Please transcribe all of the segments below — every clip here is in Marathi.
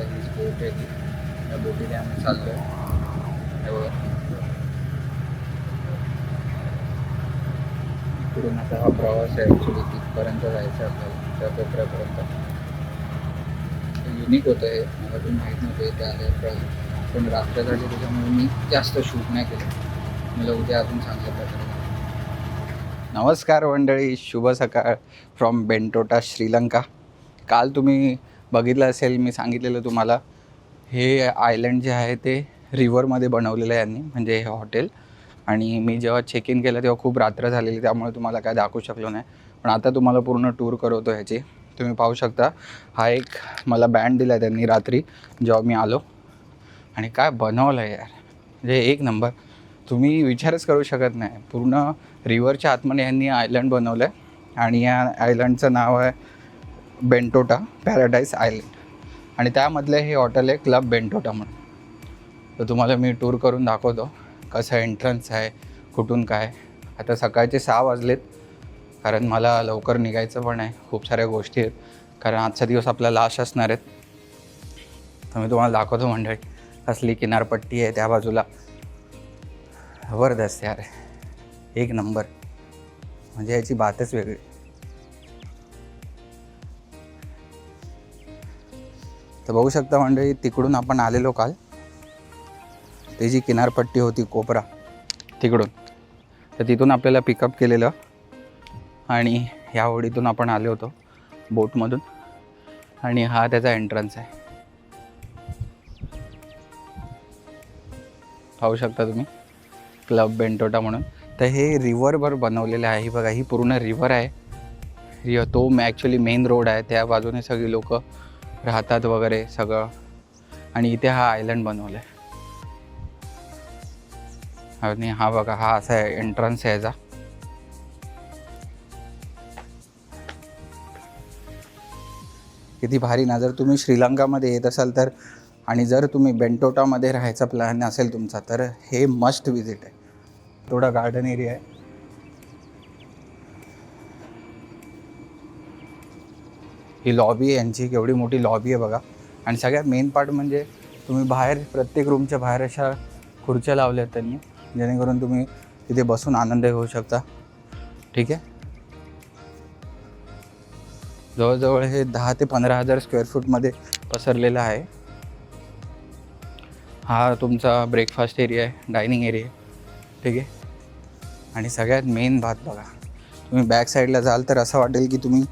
आता ही बोट आहे या बोटीने आम्ही चाललो इकडून आता हा प्रवास आहे ॲक्च्युली तिथपर्यंत जायचा आपल्याला त्या कोपऱ्यापर्यंत. युनिक होतं आहे मला तुम्ही माहीत नव्हतं इथे आले प्रवास पण रात्र झाली त्याच्यामुळे मी जास्त शूट नाही केलं. मला उद्या अजून चांगल्या प्रकारे नमस्कार मंडळी शुभ सकाळ फ्रॉम बेंटोटा श्रीलंका. काल तुम्ही बघितलं असेल मी सांगितलेलं तुम्हाला हे आयलंड जे आहे ते रिव्हरमध्ये बनवलेलं आहे यांनी म्हणजे हे हॉटेल आणि मी जेव्हा चेक इन केलं तेव्हा खूप रात्र झालेली त्यामुळे तुम्हाला काय दाखवू शकलो नाही. पण आता तुम्हाला पूर्ण टूर करवतो ह्याची. तुम्ही पाहू शकता हा एक मला बँड दिला आहे त्यांनी रात्री जेव्हा मी आलो. आणि काय बनवलं आहे यार. म्हणजे एक नंबर तुम्ही विचारच करू शकत नाही. पूर्ण रिव्हरच्या आतमध्ये यांनी आयलंड बनवलं आहे आणि या आयलंडचं नाव आहे बेंटोटा पॅराडाईस आयलंड. आणि त्यामधले हे हॉटेल आहे क्लब बेंटोटा म्हणून. तर तुम्हाला मी टूर करून दाखवतो कसं एंट्रन्स आहे कुठून काय. आता सकाळचे सहा वाजलेत कारण मला लवकर निघायचं पण आहे. खूप साऱ्या गोष्टी आहेत कारण आजचा दिवस आपला लास्ट असणार आहेत. तर मी तुम्हाला दाखवतो मंडळी असली किनारपट्टी आहे त्या बाजूला. जबरदस्त यार. एक नंबर. म्हणजे याची बातच वेगळी. तर बघू शकता मंडळी तिकडून आपण आलेलो काल. ते जी किनारपट्टी होती कोपरा तिकडून. तर तिथून आपल्याला पिकअप केलेलं. आणि ह्या होडीतून आपण आलो होतो बोटमधून. आणि हा त्याचा एंट्रन्स आहे. पाहू शकता तुम्ही क्लब बेंटोटा म्हणून. तर हे रिव्हरवर बनवलेलं आहे. ही बघा ही पूर्ण रिव्हर आहे. रि तो ॲक्च्युली मेन रोड आहे. त्या बाजूने सगळी लोक राहतात वगैरे सगळं. आणि इथे हा आयलंड बनवला आहे आणि हा बघा हा असा आहे एंट्रन्स आहे याचा. किती भारी ना जर तुम्ही श्रीलंकामध्ये येत असाल तर आणि जर तुम्ही बेंटोटामध्ये राहायचा प्लॅन असेल तुमचा तर हे मस्ट विजिट आहे. थोडा गार्डन एरिया आहे. ही लॉबी आहे यांची केवढी मोठी लॉबी आहे बघा. आणि सगळ्यात मेन पार्ट म्हणजे तुम्ही बाहेर प्रत्येक रूमच्या बाहेर अशा खुर्च्या लावल्या आहेत त्यांनी. जेणेकरून तुम्ही तिथे बसून आनंद घेऊ शकता. ठीक आहे? जवळजवळ हे दहा ते पंधरा हजार स्क्वेअर फूटमध्ये पसरलेलं आहे. हा तुमचा ब्रेकफास्ट एरिया आहे डायनिंग एरिया आहे. ठीक आहे? आणि सगळ्यात मेन भात बघा. तुम्ही बॅक साईडला जाल तर असं वाटेल की तुम्ही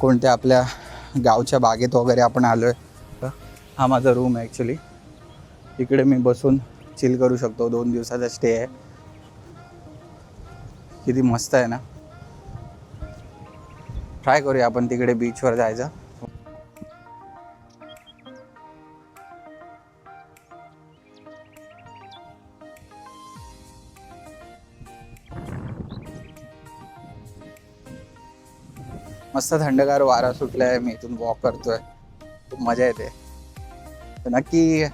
कोणत्या आपल्या गावच्या बागेत वगैरे आपण आलो आहे हा माझा रूम आहे ॲक्च्युली इकडे मी बसून चिल करू शकतो. दोन दिवसाचा स्टे आहे. किती मस्त आहे ना. ट्राय करूया आपण तिकडे बीचवर जायचं. मस्त थंडगार वारा सुटला आहे मी इथून वॉक करतोय. खूप मजा येते. तर नक्की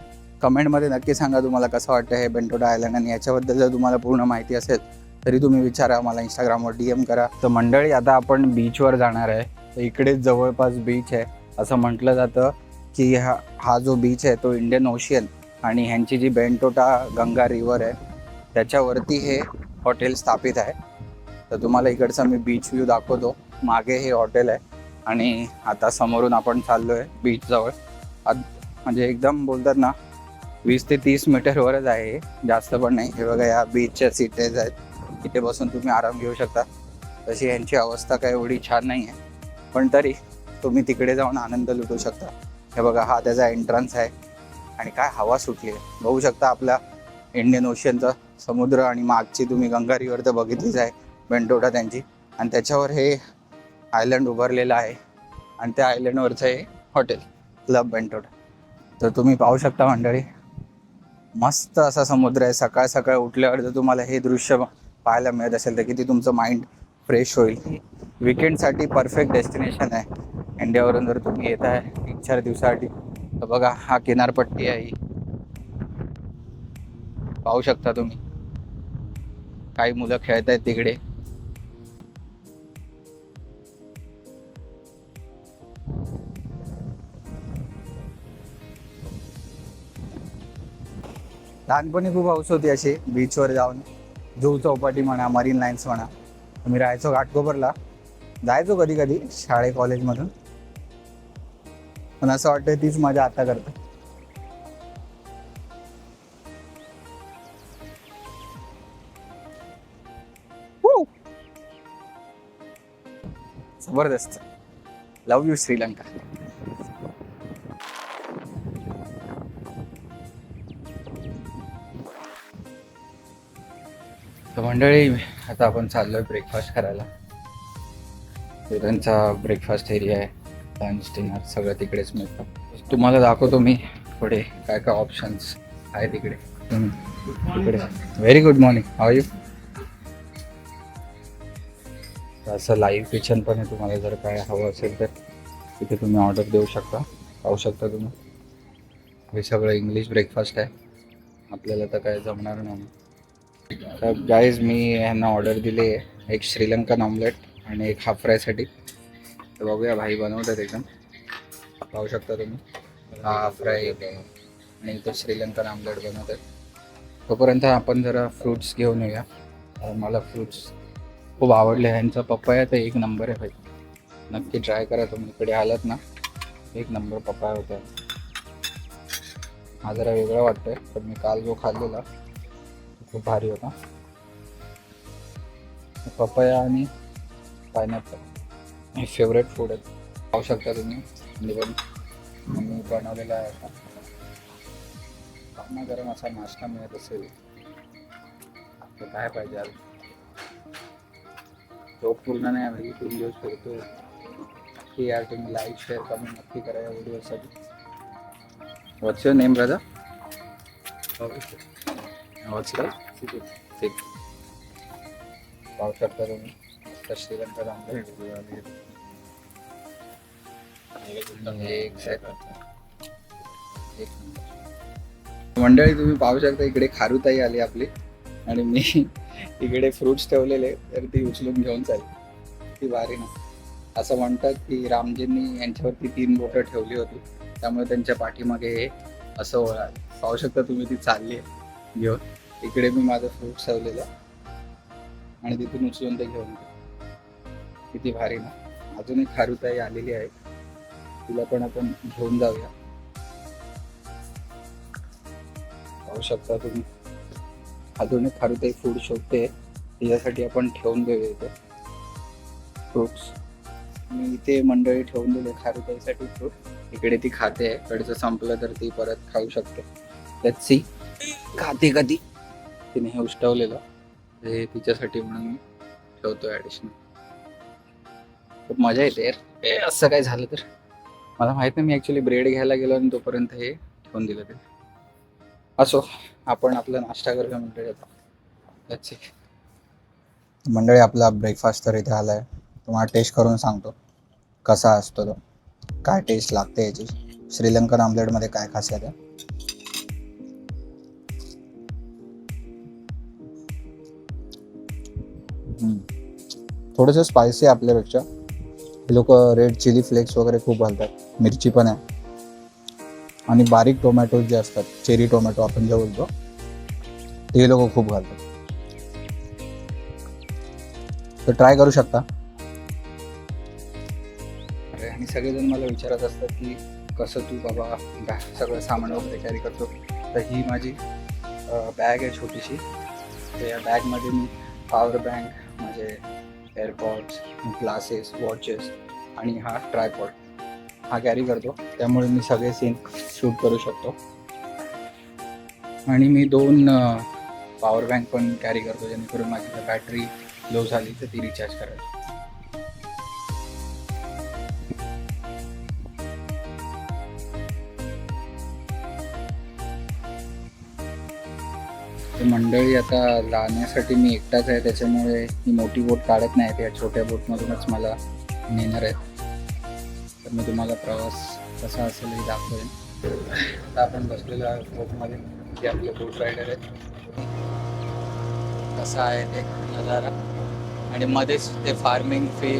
कमेंटमध्ये नक्की सांगा तुम्हाला कसं वाटतं हे बेंटोडा आयलंड आणि याच्याबद्दल जर तुम्हाला पूर्ण माहिती असेल तरी तुम्ही विचारा मला इंस्टाग्रामवर डी एम करा. तर मंडळी आता आपण बीचवर जाणार आहे. तर इकडेच जवळपास बीच आहे. असं म्हटलं जातं की हा हा जो बीच आहे तो इंडियन ओशियन आणि ह्यांची जी बेंटोटा गंगा रिवर आहे त्याच्यावरती हे हॉटेल स्थापित आहे. तर तुम्हाला इकडचा मी बीच व्ह्यू दाखवतो. मागे हे हॉटेल आहे आणि आता समोरून आपण चाललो आहे बीचजवळ आत- म्हणजे एकदम बोलतात ना वीस ते तीस मीटरवरच आहे जास्त पण नाही. हे बघा या बीचच्या सीटेज आहेत. इथे बसून तुम्ही आराम घेऊ शकता. तशी यांची अवस्था काय एवढी छान नाही आहे. पण तरी तुम्ही तिकडे जाऊन आनंद लुटू शकता. हे बघा हा त्याचा एंट्रन्स आहे. आणि काय हवा सुटली आहे. बघू शकता आपला इंडियन ओशियनचा समुद्र आणि मागची तुम्ही गंगा रिव्हर तर बघितलीच आहे. बेंटोटा त्यांची. आणि त्याच्यावर हे आयलंड उभारलेलं आहे आणि त्या आयलंडवरचं हे हॉटेल क्लब बेंटोड. तर तुम्ही पाहू शकता मंडळी मस्त असा समुद्र आहे. सकाळ सकाळ उठल्यावर जर तुम्हाला हे दृश्य पाहायला मिळत असेल तर किती तुमचं माइंड फ्रेश होईल. विकेंडसाठी परफेक्ट डेस्टिनेशन आहे. इंडियावरून जर तुम्ही येत आहे तीन चार दिवसासाठी तर बघा हा किनारपट्टी आहे. ही पाहू शकता तुम्ही. काही मुलं खेळत आहेत तिकडे. लहानपणी खूप हौस होती अशी बीचवर जाऊन. जुहू चौपाटी म्हणा मरीन लाईन्स म्हणा. मी राहायचो घाटकोपरला. जायचो कधी कधी शाळे कॉलेजमधून पण असं वाटतं तीच मजा आता करतो जबरदस्त. लव यू श्रीलंका तर मंडळी आता आपण चाललो आहे ब्रेकफास्ट करायला. त्यांचा ब्रेकफास्ट एरिया आहे. लंच डिनर सगळं तिकडेच मिळतं. तुम्हाला दाखवतो मी पुढे काय काय ऑप्शन्स आहे तिकडे. तिकडे. Very good morning how you असं लाईव्ह किचन पण आहे. तुम्हाला जर काय हवं असेल तर तिथे तुम्ही ऑर्डर देऊ शकता. पाहू शकता तुम्ही. हे सगळं इंग्लिश ब्रेकफास्ट आहे. आपल्याला तर काय जमणार नाही. तर गाईज मी ह्यांना ऑर्डर दिली आहे. एक श्रीलंकन ऑमलेट आणि एक हाफ फ्रायसाठी तर बघूया भाई बनवतात एकदम. पाहू शकता तुम्ही. हा हाफ फ्राय आणि इथं श्रीलंकन ऑमलेट बनवतात. तोपर्यंत आपण जरा फ्रूट्स घेऊन येऊया. मला फ्रूट्स खूप आवडले. ह्यांचा पप्पाया तर एक नंबर आहे भाई. नक्की ट्राय करा तुम्ही. इकडे आलात ना एक नंबर पप्पाया होता. हा जरा वेगळा वाटतोय पण मी काल जो खाल्लेला खूप भारी होता. पपया आणि पायनॅपल हे फेवरेट फूड आहेत. पाहू शकता तुम्ही. म्हणजे मी पण बनवलेला आहे आता. गरमा गरम असा नाश्ता मिळत असेल तर काय पाहिजे आज? तो पूर्ण नाही भाई तीन दिवस फिरतो की यार तुम्ही लाईक शेअर कमेंट नक्की करा या व्हिडिओसाठी what's your name Raja okay ठीक. पाहू शकता तुम्ही मस्त श्रीलंका मंडळी तुम्ही पाहू शकता इकडे खारुताई आली आपली. आणि मी इकडे फ्रुट्स ठेवलेले तर ती उचलून घेऊन चालली. ती भारी ना असं म्हणतात की रामजींनी यांच्यावरती तीन बोटं ठेवली होती. त्यामुळे त्यांच्या पाठीमागे हे असं पाहू शकता तुम्ही ती चालली आहे. घेऊन. इकडे मी माझं फ्रूट ठेवलेलं आणि तिथून उचलून ते घेऊन किती भारी ना. अजून एक खारुताई आलेली आहे. तिला पण आपण घेऊन जाऊया. पाहू शकता तुम्ही. अजून एक खारुताई फूड शोधते. तिच्यासाठी आपण ठेवून देऊया इथे. फ्रुट्स मी इथे मंडळी ठेवून दिले खारुताईसाठी फ्रूट इकडे ती खाते. आहे कडचं संपलं तर ती परत खाऊ शकते. लेट्स सी खाते कधी तिने हे उष्टवलेलं. हे तिच्यासाठी म्हणून मी ठेवतोय ॲडिशनल खूप मजा येते यार. ए असं काय झालं तर? मला माहीत नाही मी ॲक्च्युली ब्रेड घ्यायला गेलो आणि तोपर्यंत हे ठेवून दिलं ते. असो आपण आपला नाश्ता करूया मंडळी आता. मंडळी आपला ब्रेकफास्ट तर इथे आलाय. तुम्हाला टेस्ट करून सांगतो. कसा असतो तो? काय टेस्ट लागते याची? श्रीलंकन ऑमलेटमध्ये काय खासियत आहे? थोडंसं स्पायसी आहे आपल्यापेक्षा. हे लोक रेड चिली फ्लेक्स वगैरे खूप घालतात. मिरची पण आहे. आणि बारीक टोमॅटो जे असतात चेरी टोमॅटो आपण जे बोलतो ते लोक खूप घालतात. तर ट्राय करू शकता. अरे आणि सगळेजण मला विचारत असतात की कसं तू बाबा सगळं सामान वगैरे कॅरी करतो? तर ही माझी बॅग आहे छोटीशी. तर या बॅगमध्ये मी पॉवर बँक माझे एअरपॉड्स ग्लासेस वॉचेस आणि हा ट्रायपॉड हा कॅरी करतो. त्यामुळे मी सगळे सीन शूट करू शकतो. आणि मी दोन पॉवर बँक पण कॅरी करतो जेणेकरून माझी बॅटरी लो झाली तर ती रिचार्ज करायची मंडळी आता लावण्यासाठी मी एकटाच आहे त्याच्यामुळे ही मोठी बोट काढत नाही त्या छोट्या बोटमधूनच मला नेणार आहेत तर मी तुम्हाला प्रवास कसा असेल हे दाखवेन. आता आपण बसलेलो आहे बोटमध्ये जे आपले बोट रायडर आहेत कसा आहे ते नजारा. आणि मध्येच ते फार्मिंग फी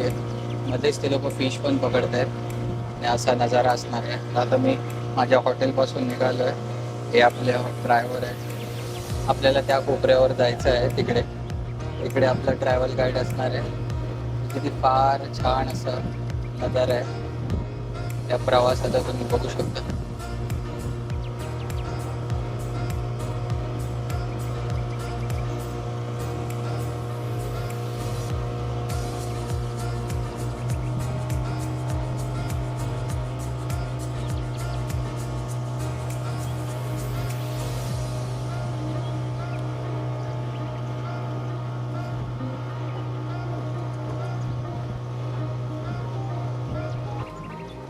मध्येच ते लोक फिश पण पकडत आहेत आणि असा नजारा असणार आहे. आता मी माझ्या हॉटेलपासून निघालो आहे हे आपले ड्रायव्हर आहे आपल्याला त्या कोपऱ्यावर जायचं आहे तिकडे. इकडे आपलं ट्रॅव्हल गाईड असणार आहे. किती फार छान असं नजारा आहे. त्या प्रवासाचा तुम्ही बघू शकता.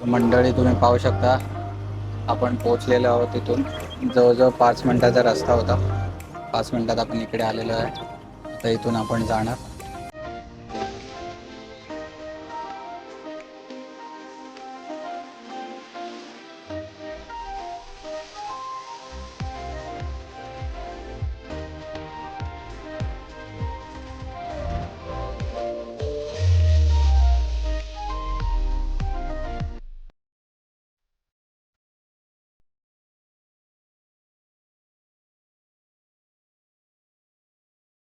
मंडळी तुम्ही पाहू शकता आपण पोहोचलेलो आहोत तिथून. जवळजवळ पाच मिनटाचा रस्ता होता. पाच मिनटात आपण इकडे आलेलो आहे. आता इथून आपण जाणार.